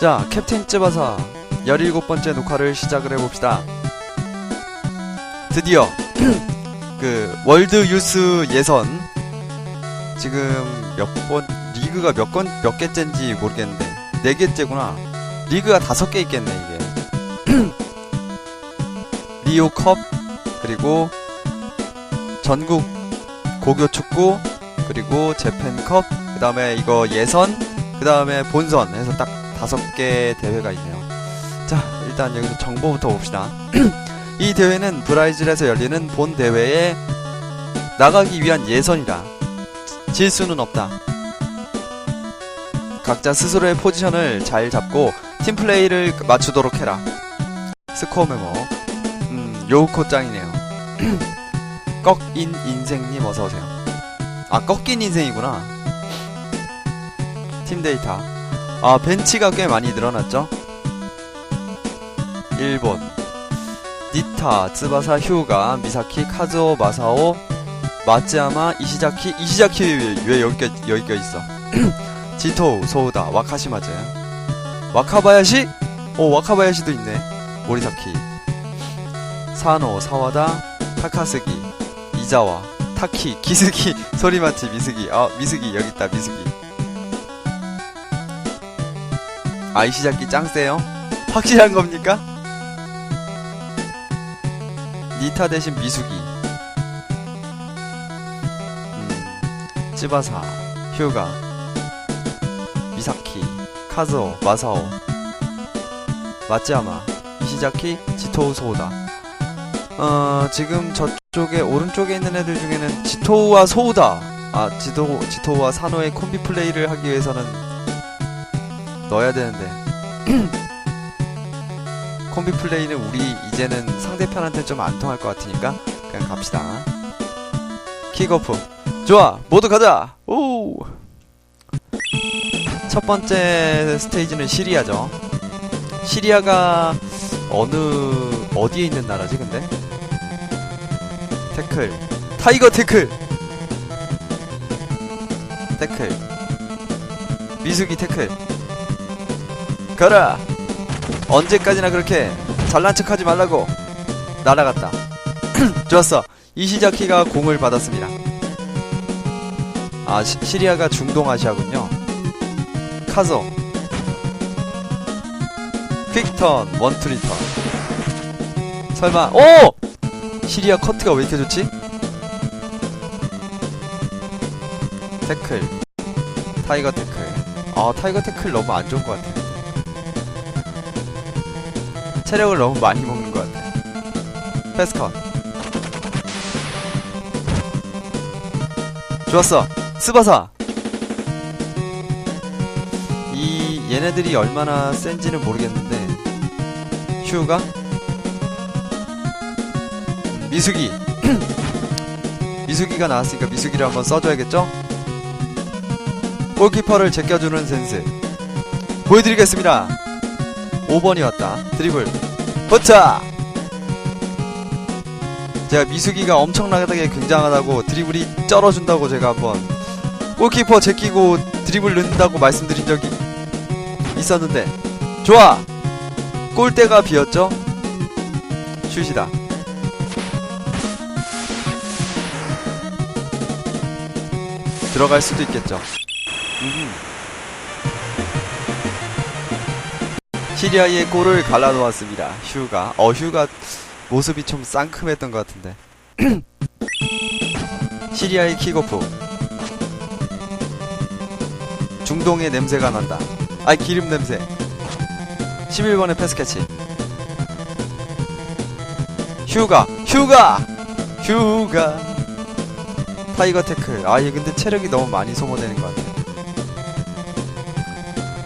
자, 캡틴 쯔바사 17번째 녹화를 시작을 해봅시다. 드디어 그 월드 유스 예선 지금 몇 번 리그가 몇 건 몇 개째인지 모르겠는데 네 개째구나. 리그가 다섯 개 있겠네 이게. 리오 컵 그리고 전국 고교 축구 그리고 재팬 컵 그다음에 이거 예선 그다음에 본선 해서 딱 다섯 개 대회가 있네요. 자, 일단 여기서 정보부터 봅시다. 이 대회는 브라질에서 열리는 본 대회에 나가기 위한 예선이다. 질 수는 없다. 각자 스스로의 포지션을 잘 잡고 팀 플레이를 맞추도록 해라. 스코어 메모. 음, 요코 짱이네요. 꺾인 인생님 어서오세요. 아, 꺾인 인생이구나. 팀 데이터. 아, 벤치가 꽤 많이 늘어났죠? 일본. 니타, 츠바사, 휴가, 미사키, 카즈오, 마사오, 마츠야마, 이시자키, 이시자키 왜, 왜 여기, 껴- 여기 껴 있어? 지토우, 소우다, 와카시마즈. 와카바야시? 오, 와카바야시도 있네. 모리사키. 사노, 사와다, 타카스기, 이자와, 타키, 기스기, 소리마치, 미스기. 아, 미스기, 여기 있다, 미스기. 아, 이시자키 짱 세요? 확실한 겁니까? 니타 대신 미수기. 음, 찌바사, 휴가, 미사키, 카즈오, 마사오, 마츠야마, 이시자키, 지토우 소우다. 어, 지금 저쪽에, 오른쪽에 있는 애들 중에는 지토우와 소우다. 아, 지도, 지토우와 사노의 콤비 플레이를 하기 위해서는 넣어야 되는데. 콤비 플레이는 우리 이제는 상대편한테 좀 안 통할 것 같으니까 그냥 갑시다. 킥오프. 좋아, 모두 가자. 오. 첫 번째 스테이지는 시리아죠. 시리아가 어느 어디에 있는 나라지 근데? 태클. 타이거 태클. 태클. 미숙이 태클. 가라. 언제까지나 그렇게 잘난 척하지 말라고 날아갔다. 좋았어. 이시자키가 공을 받았습니다. 아 시, 시리아가 중동아시아군요. 카소 퀵턴 원투리턴 설마 오 시리아 커트가 왜 이렇게 좋지? 태클 타이거 태클 아 타이거 태클 너무 안 좋은 것 같아. 체력을 너무 많이 먹는 것 같아. 패스컷. 좋았어. 스바사. 이 얘네들이 얼마나 센지는 모르겠는데 휴가 음, 미숙이 미숙이가 나왔으니까 미숙이를 한번 써줘야겠죠? 골키퍼를 제껴주는 센스 보여드리겠습니다. 5번이 왔다. 드리블. 버차! 제가 미숙이가 엄청나게 굉장하다고 드리블이 쩔어준다고 제가 한번 골키퍼 제끼고 드리블 넣는다고 말씀드린 적이 있었는데 좋아! 골대가 비었죠? 슛이다. 들어갈 수도 있겠죠. 음. 시리아의 골을 갈라놓았습니다. 휴가. 어, 휴가 모습이 좀 쌍큼했던 것 같은데. 시리아의 킥오프. 중동의 냄새가 난다. 아, 기름 냄새. 11번의 패스캐치. 휴가, 휴가, 휴가. 타이거 태클. 아, 얘 근데 체력이 너무 많이 소모되는 것 같아.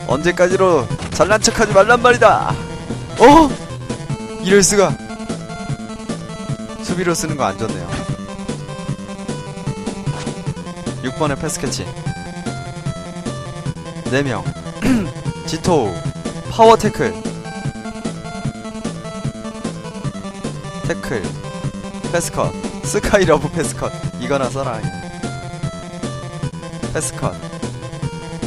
언제까지로 잘난 척하지 말란 말이다. 어? 이럴 수가. 수비로 쓰는 거 안 좋네요. 6번의 패스 캐치. 4명. 지토우. 파워 태클. 태클. 패스컷. 스카이 러브 패스컷. 이거나 써라. 패스컷.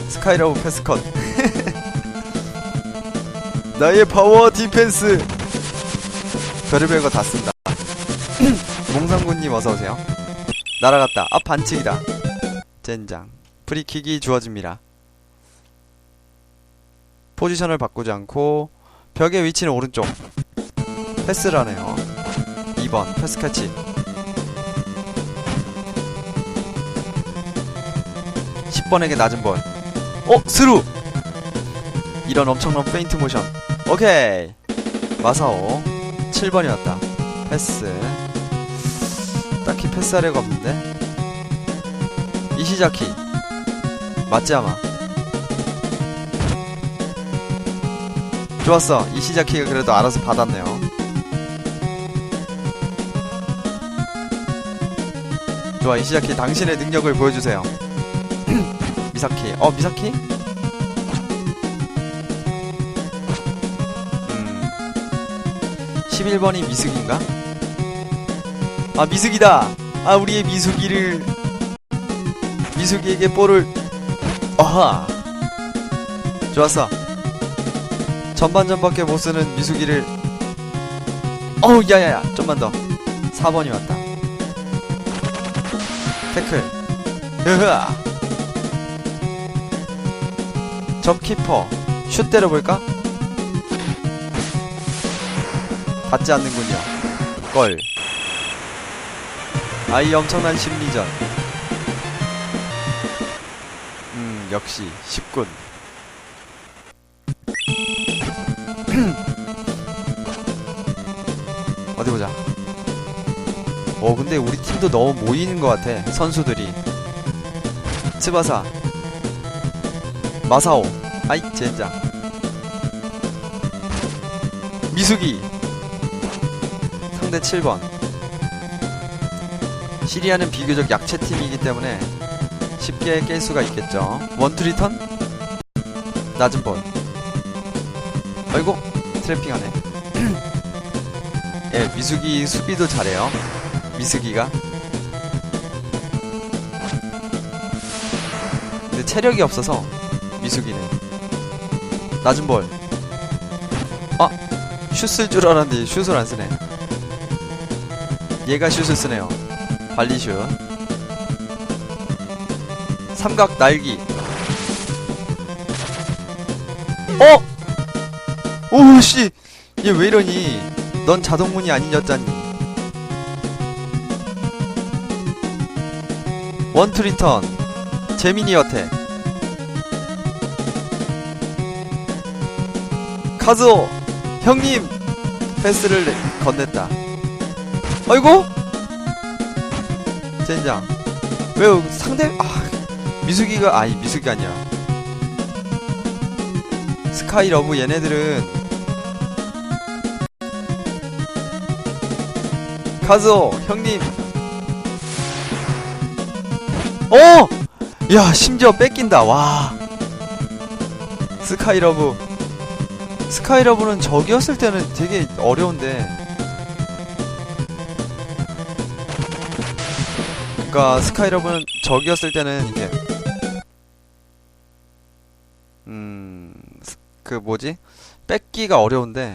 스카이 러브 패스컷. 나의 파워 디펜스. 별의별 거 다 쓴다. 몽상군님 어서오세요. 날아갔다. 아 반칙이다. 젠장. 프리킥이 주어집니다. 포지션을 바꾸지 않고 벽의 위치는 오른쪽. 패스를 하네요. 2번 패스 캐치. 10번에게 낮은 볼. 어? 스루! 이런 엄청난 페인트 모션. 오케이. 마사오. 7번이었다. 패스. 딱히 패스하려고 없는데. 이시자키. 맞지 아마. 좋았어. 이시자키가 그래도 알아서 받았네요. 좋아. 이시자키 당신의 능력을 보여주세요. 미사키. 어 미사키? 11번이 미숙인가? 아 미숙이다. 아 우리의 미숙이를 미숙이에게 볼을 어하. 좋았어. 전반전밖에 못쓰는 미숙이를 어우 야야야 좀만 더. 4번이 왔다. 태클. 으흐아 점키퍼. 슛 때려볼까? 받지 않는군요. 걸. 아이 엄청난 심리전. 음 역시 쉽군. 어디 보자. 어 근데 우리 팀도 너무 모이는 것 같아 선수들이. 츠바사. 마사오. 아이 젠장. 미숙이 상대 7번. 시리아는 비교적 약체 팀이기 때문에 쉽게 깰 수가 있겠죠. 원투리턴? 낮은 볼. 아이고 트래핑하네. 예 미숙이 수비도 잘해요. 미숙이가. 근데 체력이 없어서 미숙이는 낮은 볼. 아! 슛 쓸 줄 알았는데 슛을 안 쓰네 얘가 슛을 쓰네요. 발리슛. 삼각 날기. 어! 오씨. 얘 왜 이러니? 넌 자동문이 아니었잖니. 원투 리턴. 재민이 어택 카즈오. 형님. 패스를 내- 건넸다 아이고 젠장. 왜 상대? 아 미숙이가 아니 미숙이 아니야. 스카이 러브 얘네들은 카즈오 형님. 어! 야 심지어 뺏긴다. 와. 스카이러브. 스카이러브는 적이었을 때는 되게 어려운데 그니까 스카이러브는 적이었을 때는 이게 음그 뭐지? 뺏기가 어려운데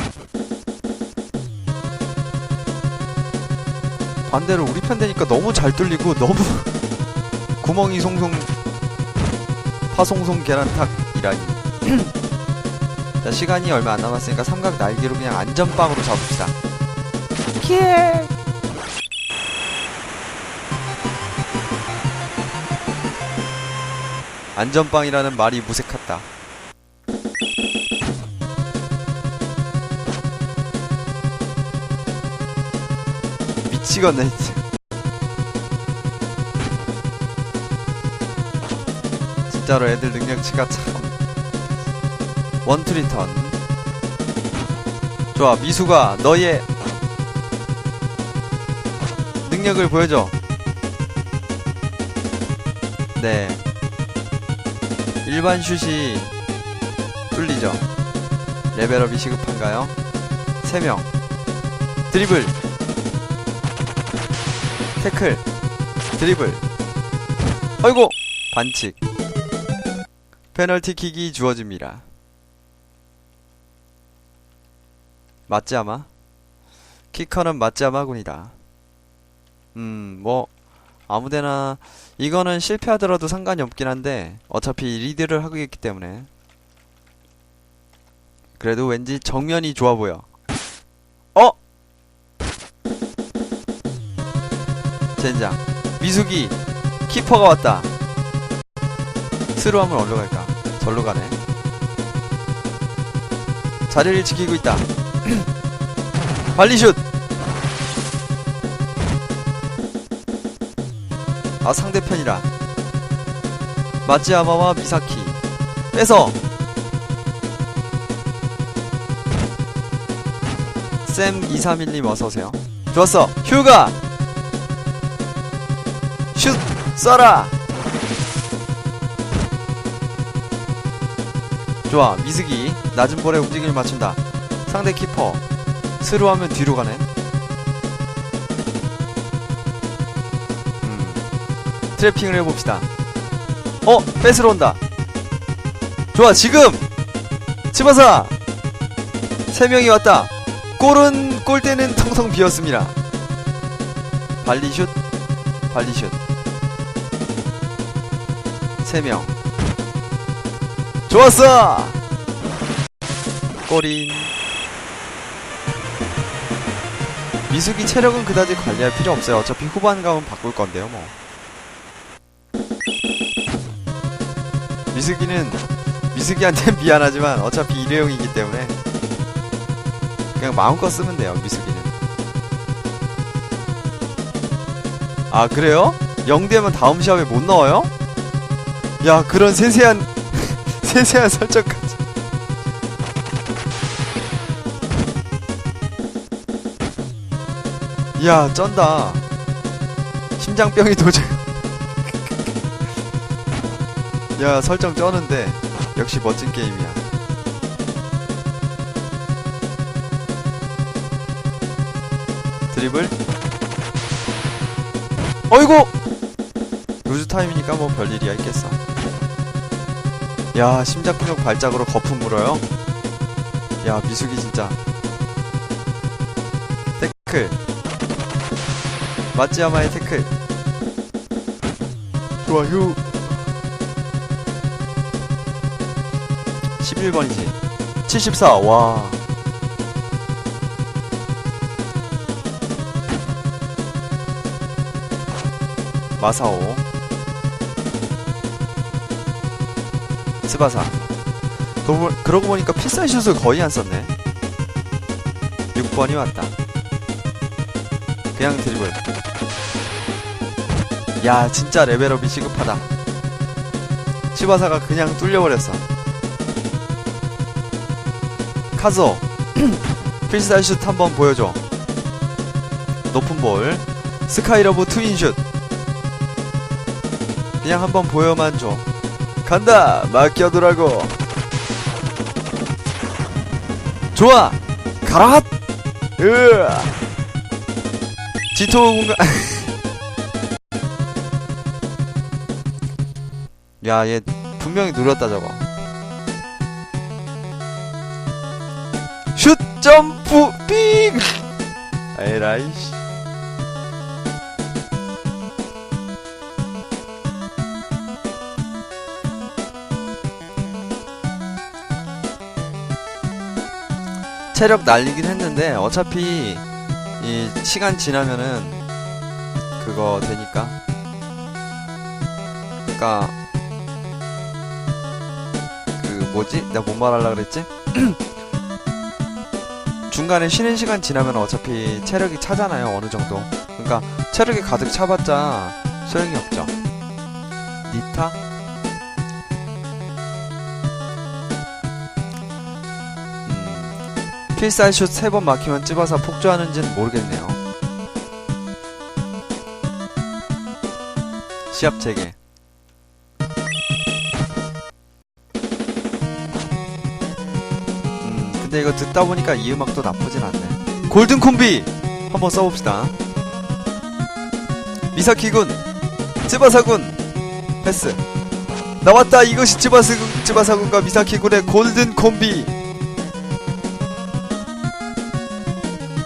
반대로 우리 편 되니까 너무 잘 뚫리고 너무 구멍이 송송 파송송 계란탁이라니. 자 시간이 얼마 안 남았으니까 삼각 날개로 그냥 안전빵으로 잡읍시다. 킥 안전빵이라는 말이 무색했다. 미치겠네 진짜. 진짜로 애들 능력치가 참. 원투리턴. 좋아 미수가 너의 능력을 보여줘. 네 일반 슛이 뚫리죠. 레벨업이 시급한가요? 3명. 드리블. 태클. 드리블. 아이고! 반칙. 페널티킥이 주어집니다. 마찌아마? 키커는 마찌아마군이다. 음뭐 아무데나 이거는 실패하더라도 상관이 없긴 한데 어차피 리드를 하고 있기 때문에. 그래도 왠지 정면이 좋아 보여. 어? 젠장 미숙이 키퍼가 왔다. 스루 하면 어디로 갈까? 절로 가네. 자리를 지키고 있다. 발리슛 아 상대편이라. 마찌아마와 미사키. 뺏어 쌤 231님 어서오세요. 좋았어. 휴가! 슛! 쏴라! 좋아. 미스기 낮은 볼에 움직임을 맞춘다. 상대 키퍼. 스루하면 뒤로 가네 트래핑을 해봅시다. 어 뺏으러 온다. 좋아 지금! 치바사! 세 명이 왔다. 골은 골대는 텅텅 비었습니다. 발리슛 발리슛. 세명. 좋았어! 골인. 미숙이 체력은 그다지 관리할 필요 없어요. 어차피 후반 가면 바꿀 건데요 뭐 미숙이는 미숙이한테 미안하지만 어차피 일회용이기 때문에 그냥 마음껏 쓰면 돼요 미숙이는 아 그래요? 0대면 다음 시합에 못 넣어요? 야 그런 세세한 세세한 설정까지 야 쩐다 심장병이 도저히 야 설정 쩌는데 역시 멋진 게임이야. 드리블. 어이구! 루즈 타임이니까 뭐 별일이야 있겠어. 야 심장근육 발작으로 거품 물어요? 야 미숙이 진짜. 태클. 마찌야마의 태클. 좋아 휴 11번이지 74와. 마사오. 스바사. 보- 그러고 보니까 필살슛을 거의 안 썼네. 6번이 왔다. 그냥 드리블. 야 진짜 레벨업이 시급하다. 치바사가 그냥 뚫려버렸어 카즈오 필살 슛 한번 보여줘. 높은 볼. 스카이러브 트윈슛. 그냥 한번 보여만 줘. 간다! 맡겨두라고. 좋아! 가라 으 지토 공간. 야얘 분명히 누렸다 저거 점프 삑 에라이씨 체력 날리긴 했는데 어차피 이 시간 지나면은 그거 되니까 그니까 그 뭐지? 내가 뭔 말하려 그랬지? 중간에 쉬는 시간 지나면 어차피 체력이 차잖아요 어느 정도. 그러니까 체력이 가득 차봤자 소용이 없죠. 니타? 음, 필살슛 3번 막히면 찝어서 폭주하는지는 모르겠네요. 시합 재개 근데 이거 듣다 보니까 이 음악도 나쁘진 않네. 골든 콤비! 한번 써봅시다. 미사키군! 쯔바사군! 패스. 나왔다! 이것이 쯔바사군, 쯔바사군과 미사키군의 골든 콤비!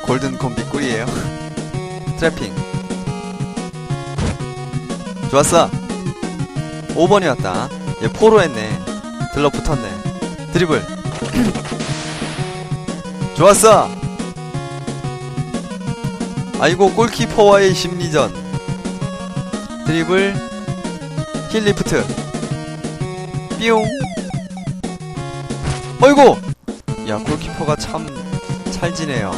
골든 콤비 꿀이에요. 트래핑. 좋았어. 5번이 왔다. 얘 포로 했네. 들러 붙었네. 드리블. 좋았어. 아이고 골키퍼와의 심리전. 드리블. 힐리프트. 삐용. 어이구. 야 골키퍼가 참 찰지네요.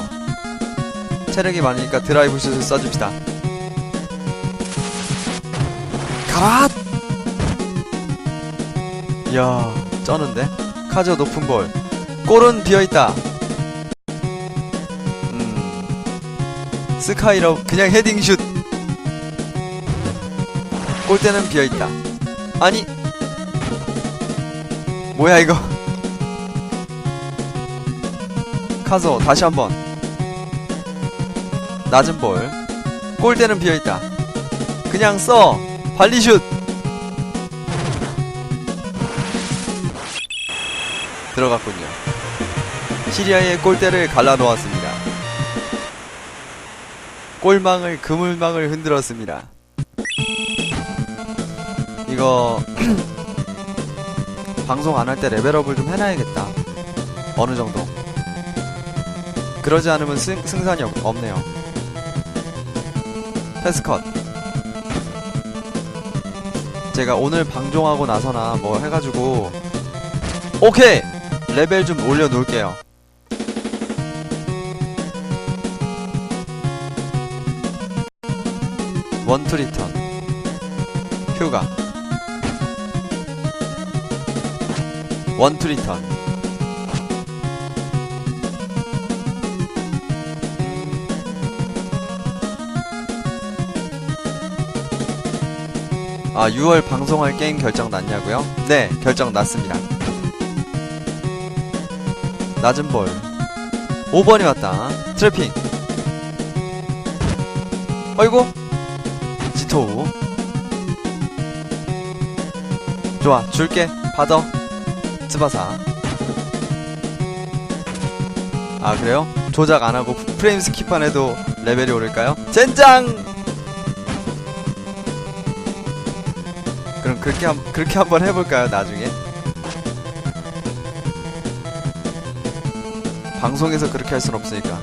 체력이 많으니까 드라이브 슛을 써줍시다. 갓! 이야, 쩌는데? 카저 높은 볼. 골은 비어있다. 스카이러, 그냥 헤딩슛. 골대는 비어있다. 아니. 뭐야, 이거. 카저, 다시 한 번. 낮은 볼. 골대는 비어있다. 그냥 써. 발리슛. 들어갔군요. 시리아의 골대를 갈라놓았습니다. 골망을 그물망을 흔들었습니다. 이거 방송 안 할 때 레벨업을 좀 해놔야겠다. 어느 정도. 그러지 않으면 승, 승산이 없, 없네요. 패스컷. 제가 오늘 방종하고 나서나 뭐 해가지고 오케이 레벨 좀 올려놓을게요. 원투 리턴. 휴가. 원투 리턴. 아 6월 방송할 게임 결정 났냐고요? 네 결정 났습니다. 낮은 볼. 5번이 왔다. 트래핑. 어이구 좋아 줄게 받아 tsubasa 아 그래요? 조작 안하고 프레임 스킵만 해도 레벨이 오를까요? 젠장! 그럼 그렇게 한, 그렇게 한번 해볼까요 나중에? 방송에서 그렇게 할 순 없으니까.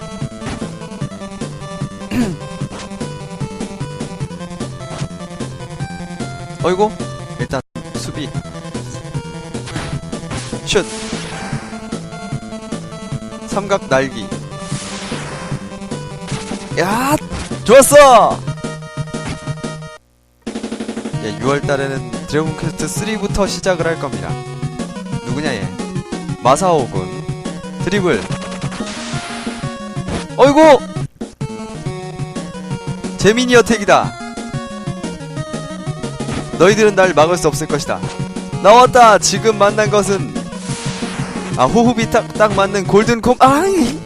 어이구, 슛. 삼각 날기. 야, 좋았어. 예, 6월 달에는 드래곤 퀘스트 3부터 시작을 할 겁니다. 누구냐 얘? 마사오군. 드리블. 어이구! 재민이 어택이다. 너희들은 날 막을 수 없을 것이다. 나왔다. 지금 만난 것은 아 호흡이 딱, 딱 맞는 골든 콤. 아이.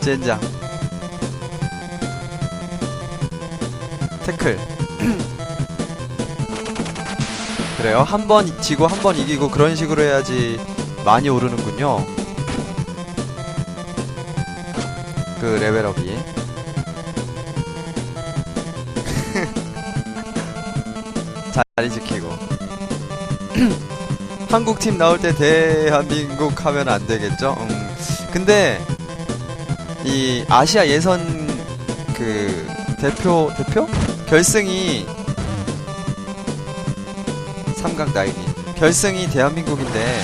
젠장. 태클. 그래요? 한 번 지고 한 번 이기고 그런 식으로 해야지 많이 오르는군요. 그 레벨업이. 자리 지키고. 한국 팀 나올 때 대한민국 하면 안 되겠죠? 음. 근데 이 아시아 예선 그 대표 대표 결승이 삼각 날기 결승이 대한민국인데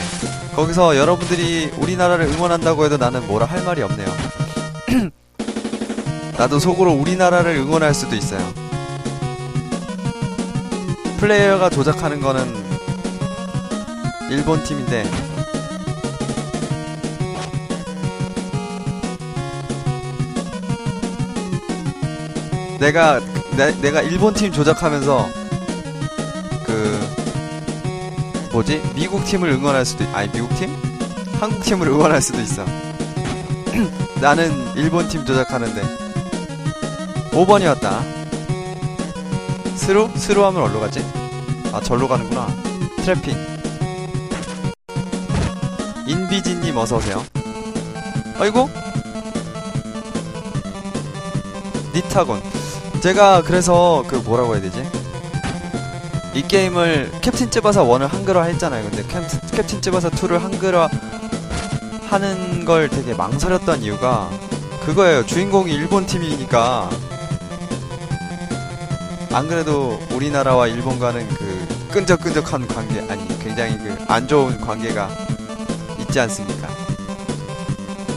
거기서 여러분들이 우리나라를 응원한다고 해도 나는 뭐라 할 말이 없네요. 나도 속으로 우리나라를 응원할 수도 있어요. 플레이어가 조작하는 거는 일본 팀인데. 내가 내, 내가 일본 팀 조작하면서 그 뭐지? 미국 팀을 응원할 수도 있, 아니 미국 팀? 한국 팀을 응원할 수도 있어. 나는 일본 팀 조작하는데. 5번이 왔다 스루 스루 하면 어디로 가지 아 절로 가는구나 트래핑 인비지님 어서오세요. 아이고? 니타곤. 제가 그래서 그 뭐라고 해야 되지? 이 게임을 캡틴 쯔바사 1을 한글화 했잖아요. 근데 캡틴, 캡틴 쯔바사 2를 한글화 하는 걸 되게 망설였던 이유가 그거예요. 주인공이 일본 팀이니까 안 그래도 우리나라와 일본과는 그 끈적끈적한 관계 아니 굉장히 그 안 좋은 관계가 있지 않습니까?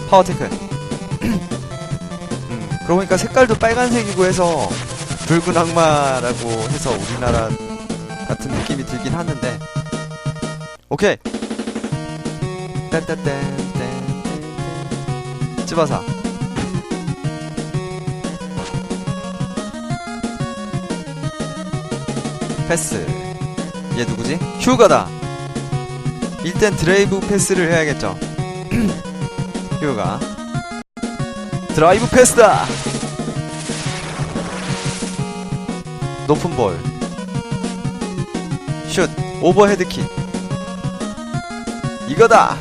파워테크. 음, 그러고 보니까 색깔도 빨간색이고 해서 붉은 악마라고 해서 우리나라 같은 느낌이 들긴 하는데 오케이 딴딴딴딴 찌바사 패스 얘 누구지? 휴가다 일단 드라이브 패스를 해야겠죠 휴가 드라이브 패스다 높은 볼 슛, 오버헤드 킥. 이거다!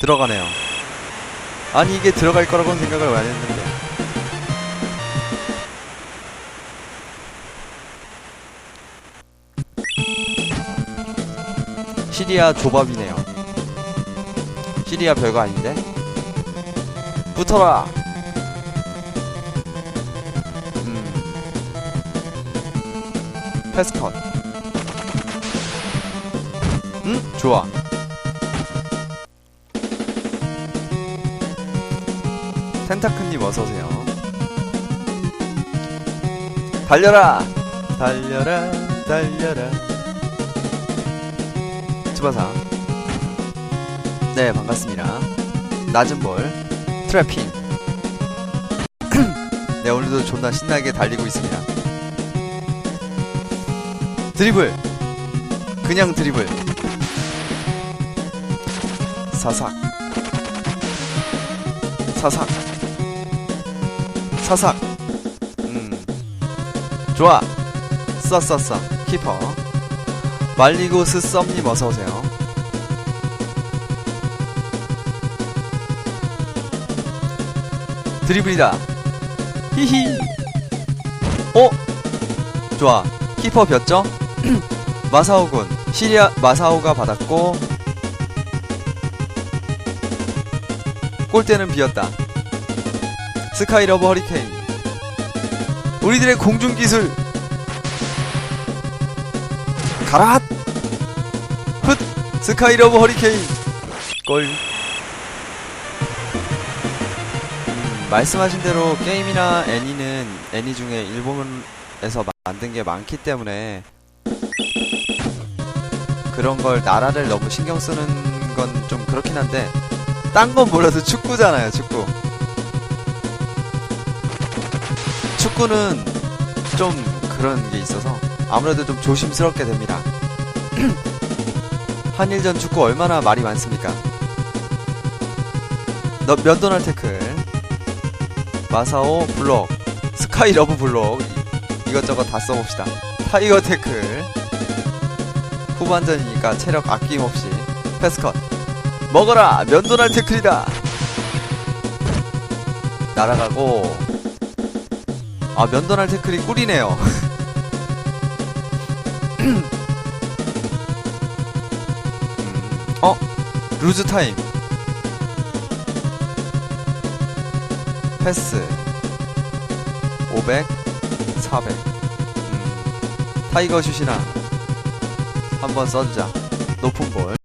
들어가네요. 아니, 이게 들어갈 거라고는 생각을 안 했는데. 시리아 조밥이네요. 시리아 별거 아닌데? 붙어라! 음. 패스컷. 응? 좋아. 텐타크님 어서오세요. 달려라! 달려라, 달려라. 츠바사. 네, 반갑습니다. 낮은 볼, 트래핑. 네, 오늘도 존나 신나게 달리고 있습니다. 드리블. 그냥 드리블. 사삭. 사삭. 사삭. 음. 좋아. 쏴쏴쏴. 키퍼 말리고스 썸님 어서오세요. 드리블이다. 히히. 어? 좋아. 키퍼 겼죠? 마사오군. 시리아 마사오가 받았고. 골대는 비었다. 스카이러브 허리케인. 우리들의 공중기술. 가라! 훗 스카이러브 허리케인. 골 음, 말씀하신 대로 게임이나 애니는 애니 중에 일본에서 만든 게 많기 때문에 그런 걸 나라를 너무 신경 쓰는 건 좀 그렇긴 한데 딴 건 몰라도 축구잖아요 축구. 축구는 좀 그런 게 있어서 아무래도 좀 조심스럽게 됩니다 한일전 축구 얼마나 말이 많습니까? 너, 면도날 태클 마사오 블록 스카이 러브 블록 이- 이것저것 다 써봅시다. 타이거 태클 후반전이니까 체력 아낌없이. 패스컷. 먹어라! 면도날 태클이다! 날아가고. 아 면도날 태클이 꿀이네요 루즈 타임 패스 500 400 음, 타이거 슛이나 한번 써주자. 높은 볼.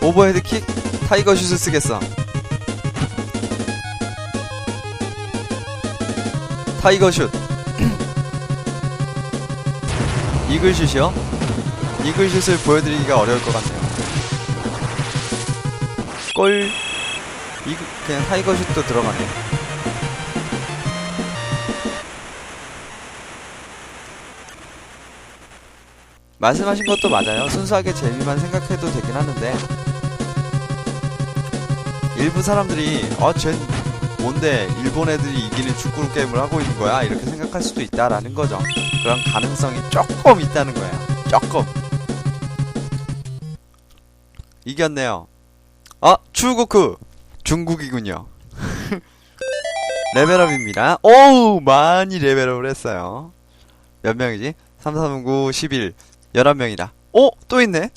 오버헤드 킥, 타이거 슛을 쓰겠어. 타이거 슛. 이글 슛이요? 이글 슛을 보여드리기가 어려울 것 같네요. 골. 이 그냥 타이거 슛도 들어가네. 말씀하신 것도 맞아요. 순수하게 재미만 생각해도 되긴 하는데 일부 사람들이 어쟨 뭔데 일본 애들이 이기는 축구 게임을 하고 있는 거야 이렇게 생각할 수도 있다라는 거죠. 그런 가능성이 조금 있다는 거야. 조금. 이겼네요. 아, 출국후 중국이군요. 레벨업입니다. 오우, 많이 레벨업을 했어요. 몇 명이지? 3, 3, 9, 11. 11명이다. 오! 또 있네?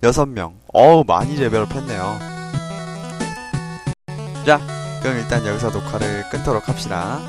6명. 어우, 많이 레벨업 했네요. 자, 그럼 일단 여기서 녹화를 끊도록 합시다.